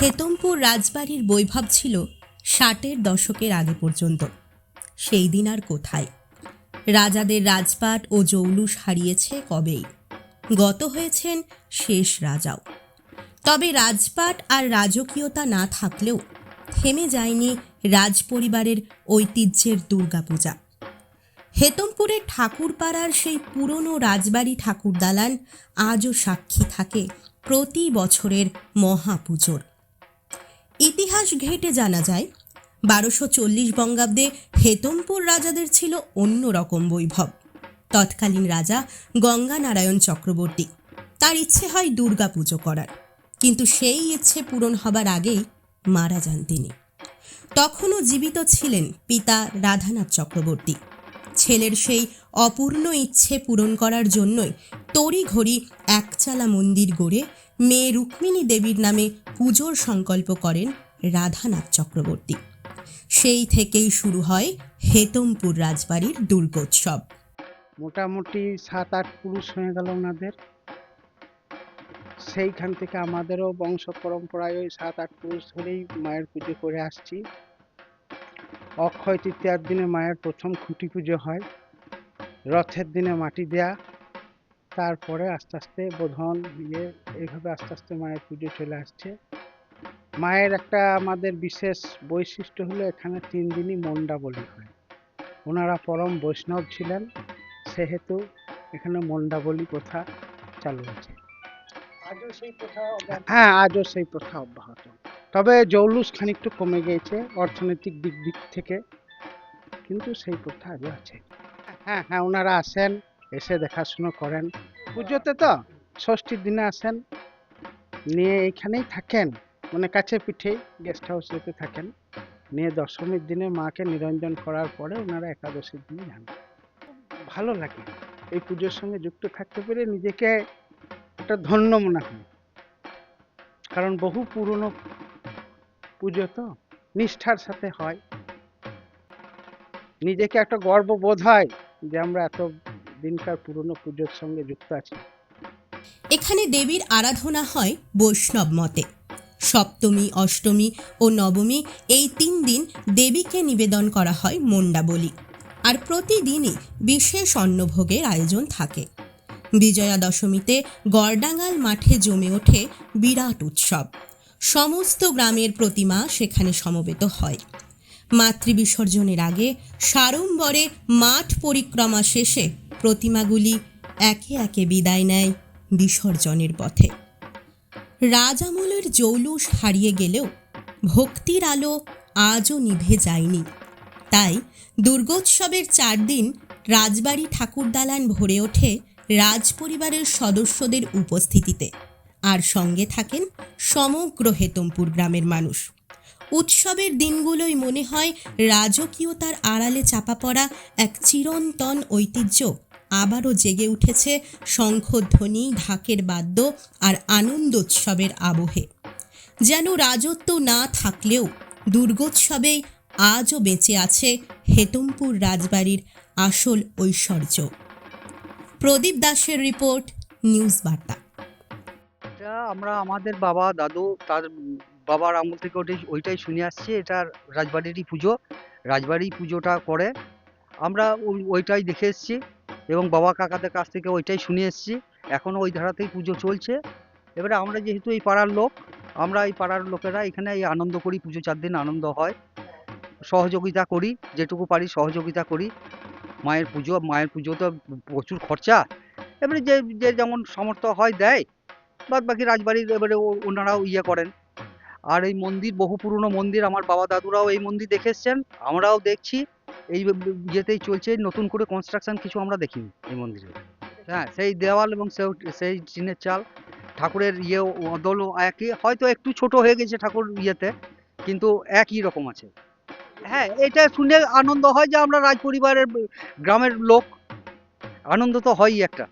হেতমপুর রাজবাড়ির বৈভব ছিল ষাটের দশকের আগে পর্যন্ত। সেই দিন আর কোথায়? রাজাদের রাজপাট ও জৌলুস হারিয়েছে কবেই? গত হয়েছেন শেষ রাজাও। তবে রাজপাট আর রাজকীয়তা না থাকলেও থেমে যায়নি রাজপরিবারের ঐতিহ্যের দুর্গাপূজা। হেতমপুরের ঠাকুরপাড়ার সেই পুরনো রাজবাড়ি ঠাকুরদালান আজও সাক্ষী থাকে প্রতি বছরের মহাপুজোর। ইতিহাস ঘেঁটে জানা যায়, বারোশো চল্লিশ বঙ্গাব্দে হেতমপুর রাজাদের ছিল অন্য রকম বৈভব। তৎকালীন রাজা গঙ্গানারায়ণ চক্রবর্তী, তার ইচ্ছে হয় দুর্গা পুজো করার। কিন্তু সেই ইচ্ছে পূরণ হবার আগেই মারা যান তিনি। তখনও জীবিত ছিলেন পিতা রাধানাথ চক্রবর্তী। ছেলের সেই অপূর্ণ ইচ্ছে পূরণ করার জন্যই তড়িঘড়ি একচালা মন্দির গড়ে মেয়ে রুক্মিণী দেবীর নামে পুজোর সংকল্প করেন রাধানাথ চক্রবর্তী। সেই থেকেই শুরু হয় হেতমপুর রাজবাড়ির দুর্গোৎসব। মোটামুটি সাত আট পুরুষ হয়ে গেল ওনাদের। সেইখান থেকে আমাদেরও বংশ পরম্পরায় ওই সাত আট পুরুষ ধরেই মায়ের পুজো করে আসছি। অক্ষয় তৃতীয়ার দিনে মায়ের প্রথম খুঁটি পুজো হয়। রথের দিনে মাটি দেয়া তারপরে আস্তে আস্তে বোধন দিয়ে এইভাবে আস্তে আস্তে মায়ের পুজো চলে আসছে। মায়ের একটা আমাদের বিশেষ বৈশিষ্ট্য হলো এখানে তিন দিনই মন্ডা বলি হয়। ওনারা পরম বৈষ্ণব ছিলেন সেহেতু এখানে মন্ডা বলি প্রথা চালু আছে আজও সেই হ্যাঁ আজও সেই প্রথা অব্যাহত। তবে জৌলুস খানিকটু কমে গিয়েছে অর্থনৈতিক দিক দিক থেকে কিন্তু সেই প্রথা আজও আছে। হ্যাঁ হ্যাঁ ওনারা আসেন এসে দেখাশুনো করেন। পুজোতে তো ষষ্ঠীর দিনে আসেন, নিয়ে এইখানেই থাকেন মানে কাছে পিঠে গেস্ট হাউসেতে থাকেন। নিয়ে দশমীর দিনে মাকে নিরঞ্জন করার পরে ওনারা একাদশীর দিনে যান। ভালো লাগে। এই পুজোর সঙ্গে যুক্ত থাকতে পেরে নিজেকে একটা ধন্য মনে হয়। কারণ বহু পুরনো পুজো তো নিষ্ঠার সাথে হয়। নিজেকে একটা গর্ব বোধ হয় যে আমরা এত দিনকার পুরনো পুজোর সঙ্গে যুক্ত আছি। এখানে দেবীর আরাধনা হয় বৈষ্ণব মতে। সপ্তমী, অষ্টমী ও নবমী এই তিন দিন দেবীকে নিবেদন করা হয় মন্ডা বলি। আর প্রতিদিনই বিশেষ অন্নভোগের আয়োজন থাকে। বিজয়া দশমীতে গড়ডাঙ্গাল মাঠে জমে ওঠে বিরাট উৎসব। সমস্ত গ্রামের প্রতিমা সেখানে সমবেত হয়। মাতৃবিসর্জনের আগে সাড়ম্বরে মাঠ পরিক্রমা শেষে প্রতিমাগুলি একে একে বিদায় নেয় বিসর্জনের পথে। রাজামলের জৌলুস হারিয়ে গেলেও ভক্তির আলো আজও নিভে যায়নি। তাই দুর্গোৎসবের চার দিন রাজবাড়ি ঠাকুরদালান ভরে ওঠে রাজপরিবারের সদস্যদের উপস্থিতিতে। আর সঙ্গে থাকেন সমগ্র হেতমপুর গ্রামের মানুষ। উৎসবের দিনগুলোই মনে হয় রাজকীয়তার আড়ালে চাপা পড়া এক চিরন্তন ঐতিহ্য আবারও জেগে উঠেছে শঙ্খধ্বনি, ঢাকের বাদ্য আর আনন্দোৎসবের আবহে। যেন রাজত্ব না থাকলেও দুর্গোৎসবেই আজও বেঁচে আছে হেতমপুর রাজবাড়ির আসল ঐশ্বর্য। প্রদীপ দাসের রিপোর্ট, নিউজ বার্তা। এটা আমরা আমাদের বাবা, দাদু, তার বাবার আমল থেকে ওটাই ওইটাই শুনে আসছি, এটা রাজবাড়িরই পুজো। রাজবাড়ি পুজোটা করে আমরা ওই- ওইটাই দেখে এসেছি। এবং বাবা কাকাদের কাছ থেকে ওইটাই শুনে এসেছি। এখনও ওই ধারাতেই পুজো চলছে। এবারে আমরা যেহেতু এই পাড়ার লোক, আমরা এই পাড়ার লোকেরা এখানে এই আনন্দ করি, পুজো চার দিন আনন্দ হয়। সহযোগিতা করি, যেটুকু পারি সহযোগিতা করি। মায়ের পুজো মায়ের পুজো তো প্রচুর খরচা। এবারে যে যে যেমন সামর্থ্য হয় দেয়, বাদ বাকি রাজবাড়ির এবারে ওনারাও ইয়ে করেন। আর এই মন্দির, বহু পুরনো মন্দির, আমার বাবা দাদুরাও এই মন্দির দেখে এসছেন, আমরাও দেখছি। এই ইয়েতেই চলছে নতুন করে কনস্ট্রাকশন কিছু আমরা দেখিনি এই মন্দিরে। হ্যাঁ সেই দেওয়াল এবং সেই সেই টিনের চাল ঠাকুরের ইয়ে দোল একই হয়তো একটু ছোট হয়ে গেছে ঠাকুর ইয়েতে কিন্তু একই রকম আছে। হ্যাঁ এটা শুনে আনন্দ হয় যে আমরা রাজ পরিবারের গ্রামের লোক আনন্দ তো হয়ই একটা।